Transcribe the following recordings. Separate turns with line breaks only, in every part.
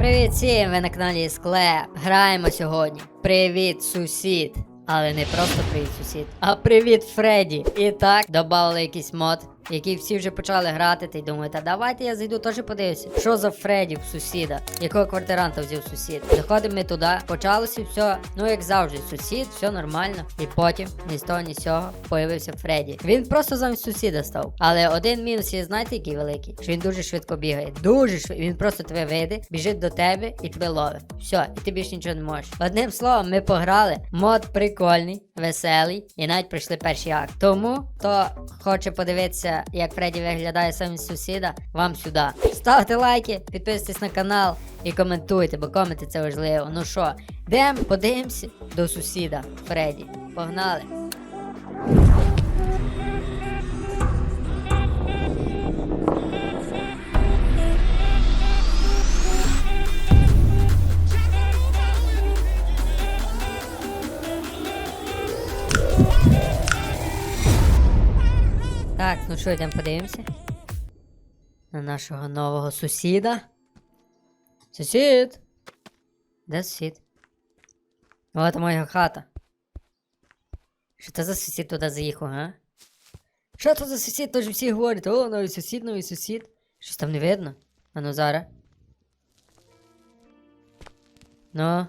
Привіт всім! Ви на каналі Склеп. Граємо сьогодні. Привіт, сусід. Але не просто привіт, сусід, а привіт, Фредді. І так, додали якийсь мод, який всі вже почали грати, та й думають, та давайте я зайду теж подивлюся. Що за Фредді в сусіда? Якого квартиранта взяв сусід? Заходимо ми туди, почалося все, ну як завжди, сусід, все нормально. І потім ні з того, ні з цього появився Фредді. Він просто замість сусіда став. Але один мінус є, знаєте, який великий? Що він дуже швидко бігає. Дуже швидко. Він просто тебе вийде, біжить до тебе і тебе ловить. Все, і ти більше нічого не можеш. Одним словом, ми пограли. Мод прикольний, веселий, і навіть пройшли перший акт. Тому, хто хоче подивитися, як Фредді виглядає своїм сусіда, вам сюди. Ставте лайки, підписуйтесь на канал і коментуйте, бо коменти це важливо. Ну що, йдемо, подивимося до сусіда Фредді. Погнали! Так, ну що, йдемо подивимося. На нашого нового сусіда. Сусід! Де сусід? От моя хата. Що це за сусід туди заїхав, а? Що це за сусід? Тож всі говорять, о, новий сусід, новий сусід. Щось там не видно. А ну зараз. Ну.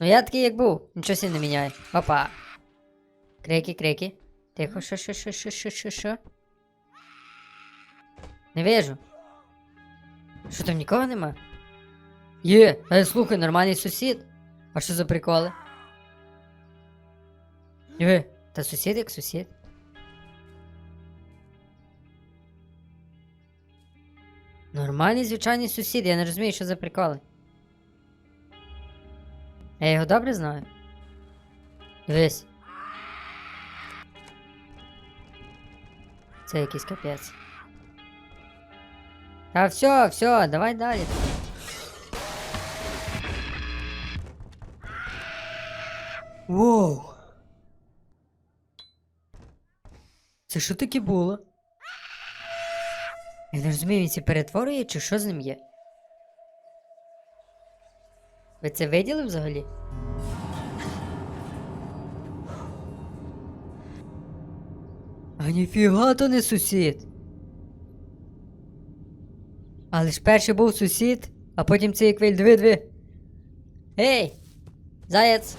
Ну я такий як був, нічого сі не міняє. Опа. Крики, крики. Тихо, що, що, що, що, що, що, що? Не вижу. Що там нікого нема? Є, е, слухай, нормальний сусід. А що за приколи? Е, та сусід як сусід. Нормальний звичайний сусід, я не розумію, що за приколи. Я його добре знаю. Дивись. Це якийсь капець. Та все, все, давай далі. Воу. Це що таке було? Я не розумію, він це перетворює чи що з ним є? Ви це виділи взагалі? А ніфіга то не сусід. Але ж перший був сусід, а потім цей квиль диви-диви. Ей! Заяць!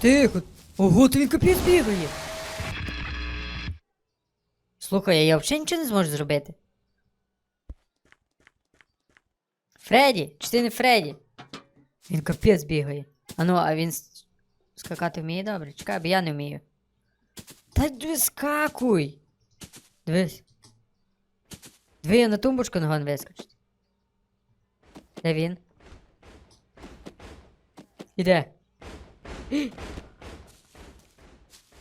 Тихо! Ого, то він капець бігає! Слухай, я взагалі нічого не зможу зробити. Фредді! Чи ти не Фредді? Він капець бігає. А ну, а він скакати вміє добре? Чекай, бо я не вмію. Та вискакуй! Дивись. Диви, я на тумбочку ногон вискочить. Де він? Іде. Де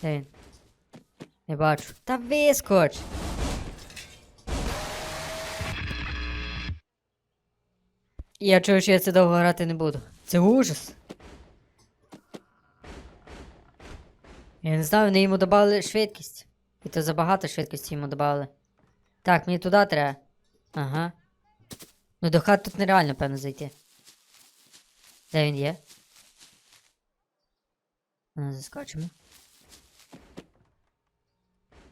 він? Не бачу. Та вискоч! Я чую, що я це довго грати не буду. Це ужас. Я не знаю, вони йому додали швидкість. І то забагато швидкості йому додали. Так, мені туди треба. Ага. Ну до хат тут нереально, певно, зайти. Де він є? Ну, заскочимо.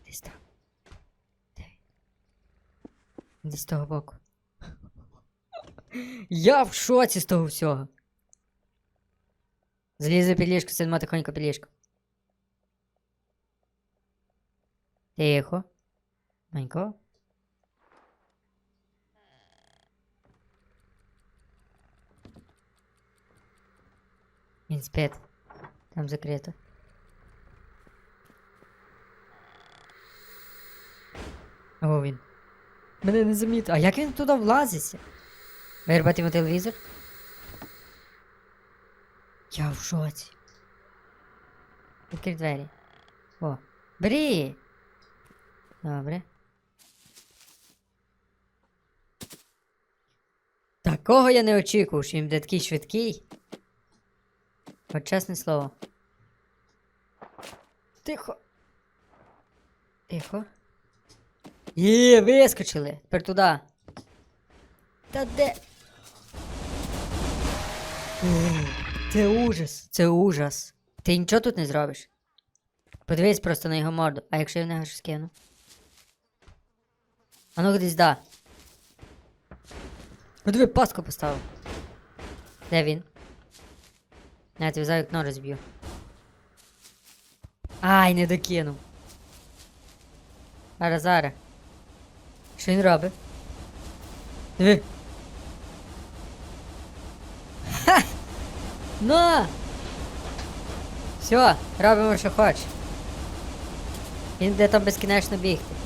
Десь там. Де він? Десь з того боку. Я в шоці з того всього. Залізу під ліжко, сидимо тихонько під ліжко. Тихо. Манько. Він спить. Там закрито. О, він. Мене не замітив. А як він туди влазиться? Вирубати йому телевізор? Я в шоці. Відкрий двері. О, бери! Добре. Такого я не очікував, що він буде такий швидкий. От чесне слово. Тихо. Тихо. Є, вискочили. Тепер туди. Та де? Це ужас. Це ужас. Ти нічого тут не зробиш. Подивись просто на його морду, а якщо я в нього щось кину? А ну кудись да. Ну паску поставив. Де він? Я тебе за вікно розб'ю. Ай, не докинув. Зараз, зараз. Що він робить? Диви. Ха! На! Все, робимо, що хочеш. Він буде там безкінечно бігти.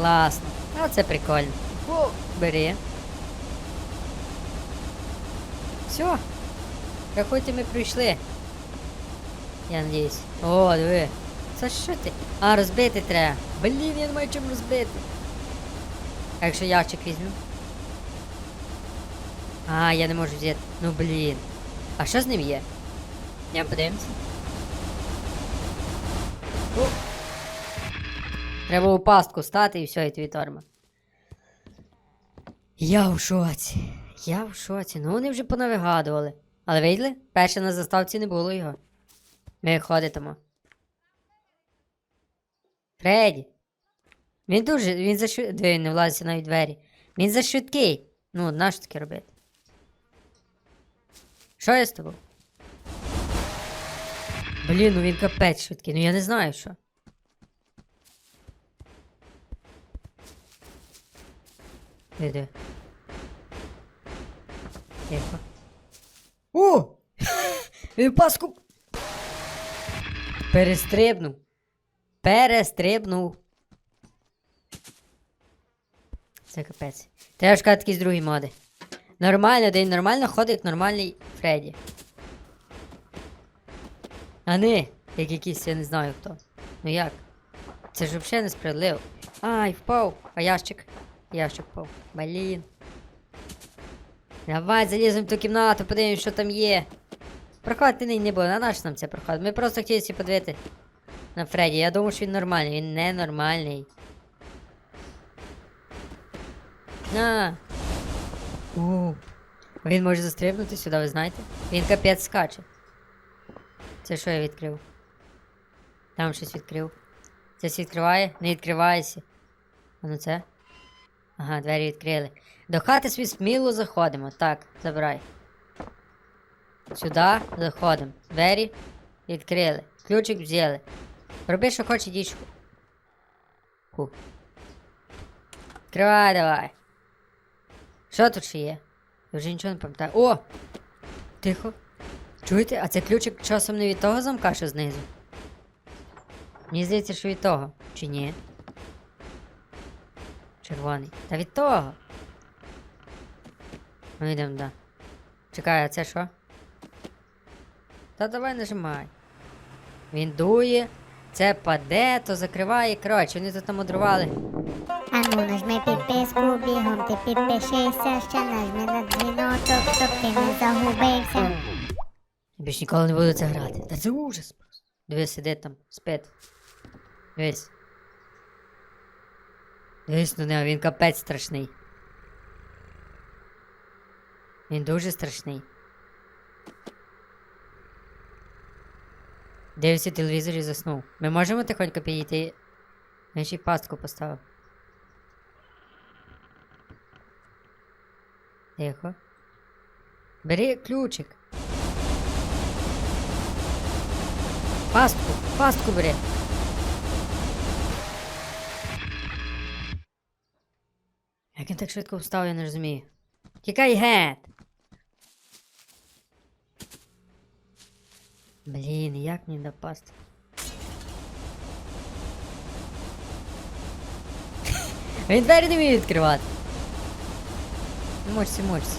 Класно. А це прикольно. О, бери. Все. Рахуйте, ми прийшли. Я надіюсь. О, диви. Це що ти? А, розбити треба. Блін, я не маю чим розбити. А якщо ящик візьму? А, я не можу взяти. Ну блін. А що з ним є? Я подивимося. О. Треба у пастку стати і все, і твій торма. Я в шоці. Я в шоці. Ну вони вже понавигадували. Але виділи? Перше на заставці не було його. Ми ходитимо. Фредді. Він дуже. Він за швид... Диви, не влазиться навіть двері. Він за швидкий. Ну, на що таке робити? Що я з тобою? Блін, ну він капець швидкий. Ну я не знаю що. Іди. Тихо. О! Він паску. Перестрибнув. Перестрибнув. Це капець. Треба шукати якісь другі моди. Нормально, де нормально ходить, як нормальний Фредді. А не, як якийсь, я не знаю хто. Ну як? Це ж взагалі несправедливо. Ай, впав. А ящик? Ящик впав. Блін. Давай заліземо в ту кімнату, подивимось, що там є. Проходити не, не буде, на наш нам це проход. Ми просто хотіли всі подивити на Фредді. Я думав, що він нормальний, він ненормальний. На. У. Він може застрибнути сюди, ви знаєте? Він капець скаче. Це що я відкрив? Там щось відкрив. Це відкриває? Не відкривається. А ну це? Ага, двері відкрили. До хати свій сміло заходимо. Так, забирай. Сюди заходимо. Двері відкрили. Ключик взяли. Роби, що хоче дічку. Фу. Відкривай давай. Що тут ще є? Я вже нічого не пам'ятаю. О! Тихо. Чуєте, а це ключик часом не від того замка, що знизу? Мені здається, що від того. Чи ні? Червоний. Та від того. Ну йдемо, да. Чекай, а це що? Та давай нажимай. Він дує, це паде, то закриває. Коротше, вони тут намудрували.
Ану, нажми підписку, бігом ти підпишися, ще нажми на дзвіночок, щоб ти не загубився.
Більш ніколи не буду це грати. Та це ужас просто. Дивись, сидить там, спить. Дивись. Дивись на нього, він капець страшний. Він дуже страшний. Дивиться телевізор і заснув. Ми можемо тихонько підійти. Він ще й пастку поставив. Тихо. Бери ключик. Пастку, пастку бери. Як він так швидко встав, я не розумію. Тікай геть! Блін, як мені до пасти? Він двері не вміє відкривати. Не мочся, мочся.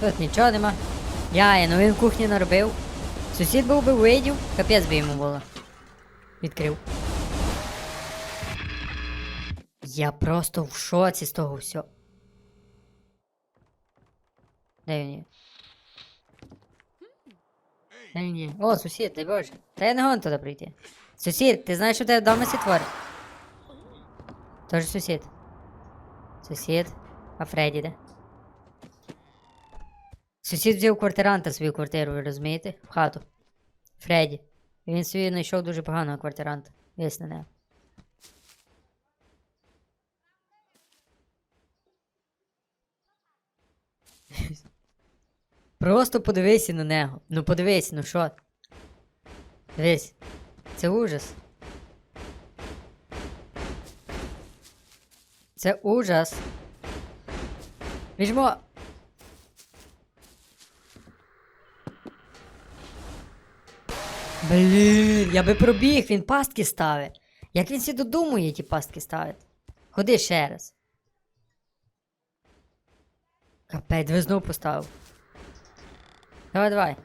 Тут нічого нема. Яє, ну він в кухні наробив. Сусід був би видів, капець би йому було. Відкрив. Я просто в шоці з того всього. Де він є? Де він є? О, сусід, дай Боже. Та я не гон туди прийти. Сусід, ти знаєш, що тебе вдома сітвори? Тож сусід. Сусід. А Фредді де? Сусід взяв квартиранта свою квартиру, ви розумієте? В хату. Фредді. Він собі знайшов дуже поганого квартиранта. Весь на нього. Просто подивися на нього. Ну подивись, ну що? Дивись. Це ужас. Це ужас. Візьмо. Блін, я би пробіг, він пастки ставить. Як він всі додумує ті пастки ставить? Ходи ще раз. Капець, ви знову поставив. Давай, давай.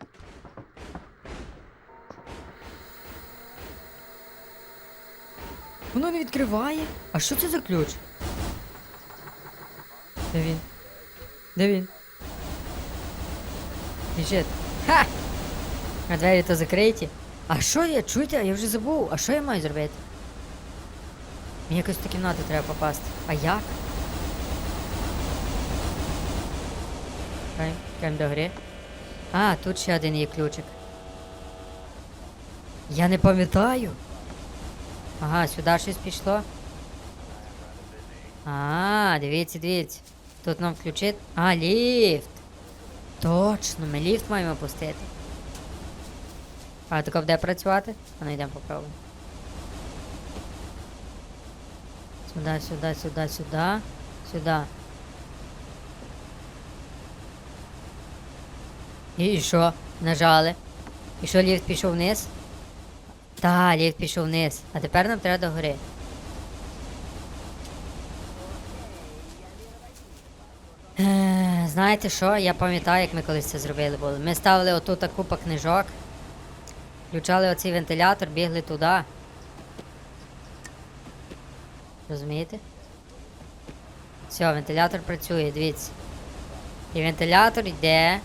Воно не відкриває. А що це за ключ? Де він? Де він? Біжить. Ха! А двері то закриті. А що я? Чуєте? Я вже забув. А що я маю зробити? Мені якось в ту кімнату треба попасти. А як? Чекай, чекаємо до гри. А, тут ще один є ключик. Я не пам'ятаю. Ага, сюди щось пішло. А, дивіться, дивіться. Тут нам включить. А, ліфт. Точно, ми ліфт маємо пустити. А тако буде працювати? А ну йдемо попробуємо. Сюди, сюди, сюди, сюди. Сюди. І, що? Нажали. І що ліфт пішов вниз? Та, ліфт пішов вниз. А тепер нам треба до гори. Е, Знаєте що? Я пам'ятаю, як ми колись це зробили були. Ми ставили отут купа книжок, включали оцей вентилятор, бігли туди. Розумієте? Все, вентилятор працює, дивіться. І вентилятор йде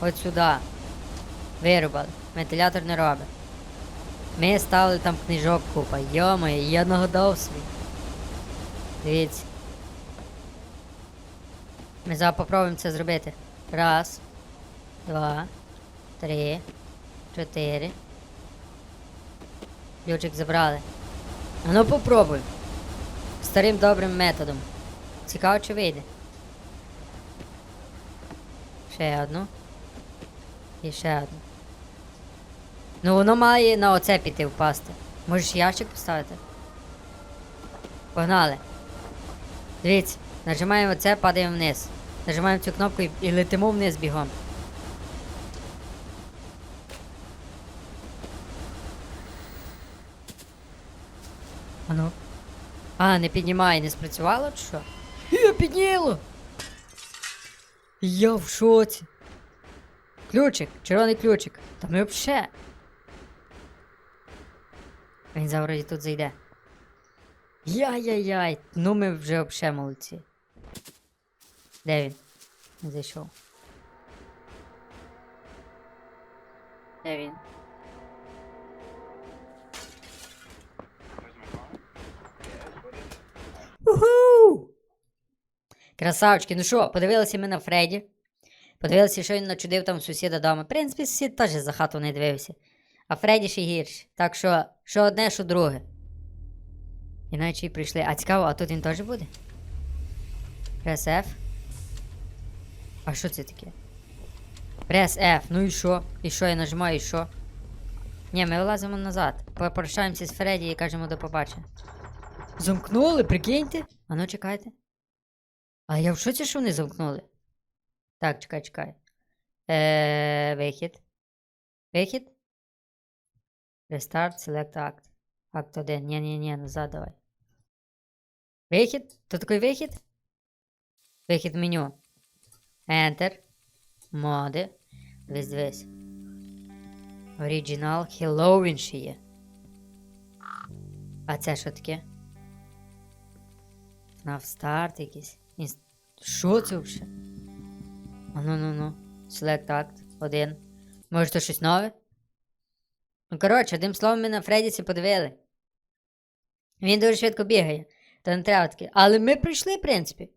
от сюди. Вирубали. Вентилятор не робить. Ми ставили там книжок купа. Йомає, я нагадав собі. Дивіться. Ми зараз попробуємо це зробити. Раз, два, три, чотири. Ключик забрали. А ну попробуй. Старим добрим методом. Цікаво, чи вийде. Ще одну. І ще одну. Ну воно має на оце піти впасти. Можеш ящик поставити? Погнали. Дивіться, нажимаємо це, падаємо вниз. Нажимаємо цю кнопку і, і летимо вниз бігом. А ну. А, не піднімає, не спрацювало чи що? Я підняло! Я в шоці. Ключик, червоний ключик. Та ми вообще. Він завроді тут зайде. Яй-яй-яй, ну ми вже вообще молодці. Де він? Не зайшов. Де він? Уху! Красавчики, ну що, подивилися ми на Фредді. Подивилися, що він начудив там сусіда дома. В принципі, сусід теж за хату не дивився. А Фредді ще гірше. Так що, що одне, що друге. Іначе й прийшли. А цікаво, а тут він теж буде? Прес F. А що це таке? Прес F. Ну і що? І що я нажимаю, і що? Ні, ми вилазимо назад. Попрощаємося з Фредді і кажемо до побачення. Замкнули, прикиньте? А ну чекайте. А я в шоці, що вони замкнули? Так, чекай, чекай. Е, вихід. Вихід? Restart, select act. Акт 1. Ні, ні, ні, назад давай. Вихід? То такий вихід? Вихід меню. Enter. Моди. Дивись, дивись. Оригінал Halloween ще є. А це що таке? FNAF старт якийсь. Що це взагалі? А ну ну. Select Act. Один. Може, то щось нове? Ну, коротше, одним словом, ми на Фреддісі подивили. Він дуже швидко бігає. то не треба таке. Але ми прийшли, в принципі.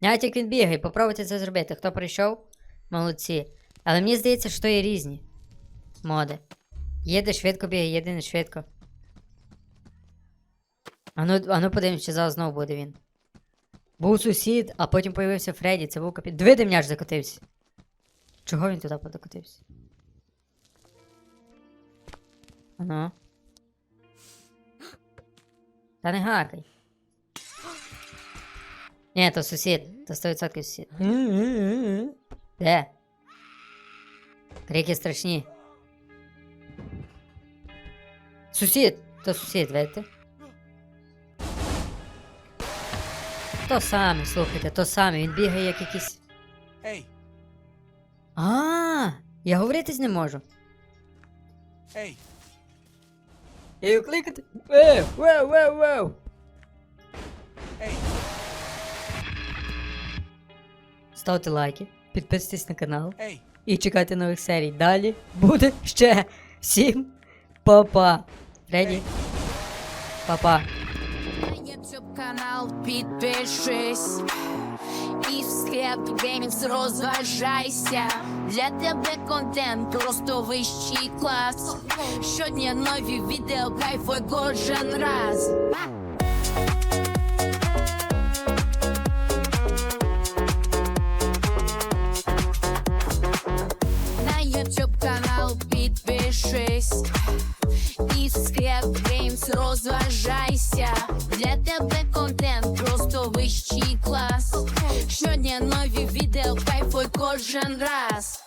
Навіть як він бігає, попробуйте це зробити. Хто прийшов? Молодці. Але мені здається, що є різні моди. Є де швидко бігає, є де не швидко. Ану, ану подивимось, чи зараз знову буде він. Був сусід, а потім появився Фредді, це був капіт. Диви, де м'яч закотився. Чого він туди подокотився? Ану. Та не гакай. Ні, то сусід, то 100% сусід. Де? Крики страшні. Сусід, то сусід, видите? То саме, слухайте, то саме, він бігає як якийсь.
Hey,
А, я говорити з не можу.
hey,
Я його кликати. Веу, веу, веу, веу.
hey.
Ставте лайки, підписуйтесь на канал
Hey,
і чекайте нових серій. Далі буде ще всім па-па. Фредді. Па-па.
Канал підпишись і в склеп геймінг розважайся. Для тебе контент просто вищий клас. Щодня нові відео, кайфуй кожен раз. На YouTube канал підпишись і в склеп геймс розважайся. Для тебе контент просто вищий клас. Щодня нові відео, кайфуй кожен раз.